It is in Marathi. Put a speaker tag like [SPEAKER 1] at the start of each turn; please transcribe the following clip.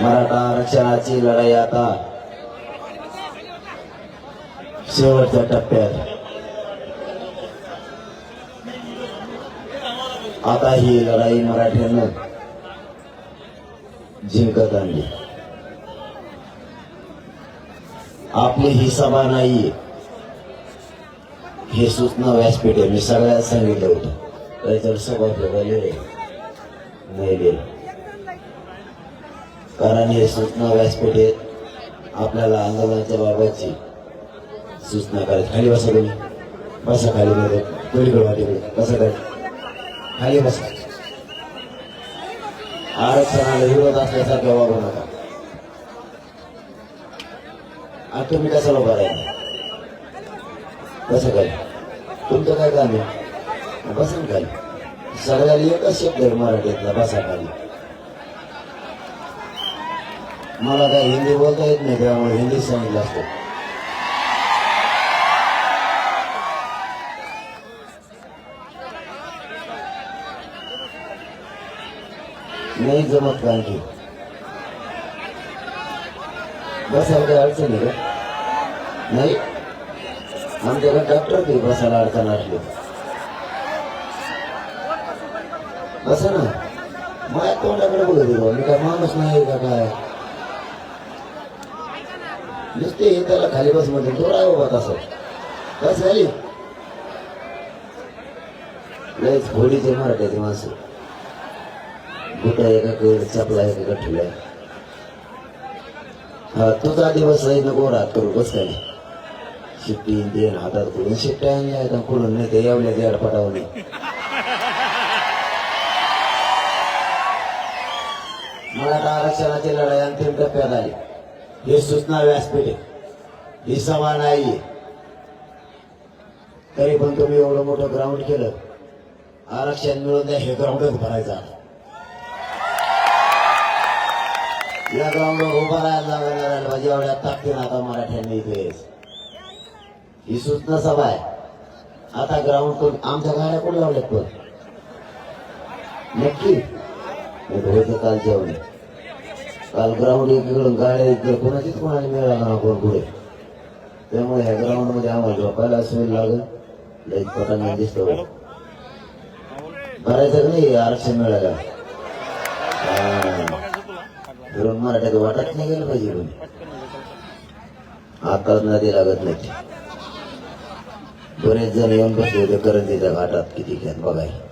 [SPEAKER 1] मराठा आरक्षणाची लढाई आता शेवटच्या टप्प्यात. आता ही लढाई मराठ्यांना जिंकत आणली. आपली ही सभा नाही हे सूचना व्यासपीठ आहे मी सगळ्यात सांगितलं होतं. त्याच्यावर सभा ठेवले नाही लिहिलं कारण हे सूचना व्यासपीठे आपल्याला आंदोलनाच्या बाबतची सूचना करायची खाली बसा तुम्ही. बसा खाली मध्ये पलीकडे वाटीकडे बसा खाली. खाली बसा. आरक्षणाला विरोध असल्यासारखा वागू नका. आता तुम्ही कशाला उभा राहिला? कसं काय तुमचं काय काम आहे? बसा खाली. सगळ्याला एकच शब्द आहे मराठीतला. बसा खाली. मला काय हिंदी बोलता येत नाही त्यामुळे हिंदी सांगितलं असतं. नाही जमत का बसायला काही अडचण आहे नाही. आमच्याकडे डॉक्टर ते बसायला अडचण असली. बसा ना. माझ्या तोंडाकडे बघत मी काय माणूस नाही का काय? नुसते हे त्याला खाली बस म्हणते तो राय बाबा तसं. बस झाली. लयच होळीचे मराठ्याचे माणसं. गुटा एका कड चपला एका ठेवलाय हा तुझा दिवस आहे नको राहत करू बस काय शिट्टी देण हातात करून शिट्ट्या आणल्या आहेत कुठून नाही ते यावल्या ते पटावं नाही. मराठा आरक्षणाची लढाई अंतिम टप्प्यात आली. ही सूचना व्यासपीठ आहे ही सभा नाही. तरी पण तुम्ही एवढं मोठं ग्राउंड केलं आरक्षण मिळून द्या हे ग्राउंडच भरायचं या ग्राउंडवर उभा राहायला लागणार पाहिजे एवढ्या ताकदीन आता मराठ्यांनी इथे ही सूचना सभा आहे. आता ग्राउंड कोण आमच्या गाड्या कोण लावल्यात पण? नक्की? हे काल काल ग्राउंड एकीकडून गाड्या इकडे कोणाचीच कोणाला मिळाला ना कोण पुढे त्यामुळे ह्या ग्राउंडमध्ये आम्हाला झोपायला सोय लागल. लई पटांना दिसतो भरायचं नाही? आरक्षण मिळायला. धरून मराठ्यात वाटत नाही गेलं पाहिजे कोणी. आताच नदी लागत नाही. बरेच जण येऊन बसले होते करंजीच्या घाटात. किती घ्यात बघायला.